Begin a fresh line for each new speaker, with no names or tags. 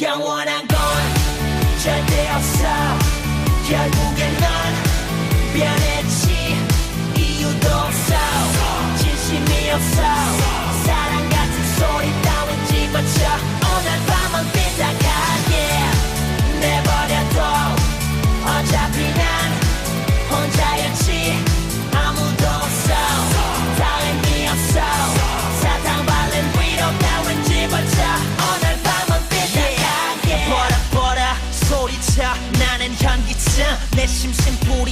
영원한 건 절대 없어. 결국엔 넌 변했지. 이유도 없어. 진심이 없어. 나는 전기차 내 심신 뿌리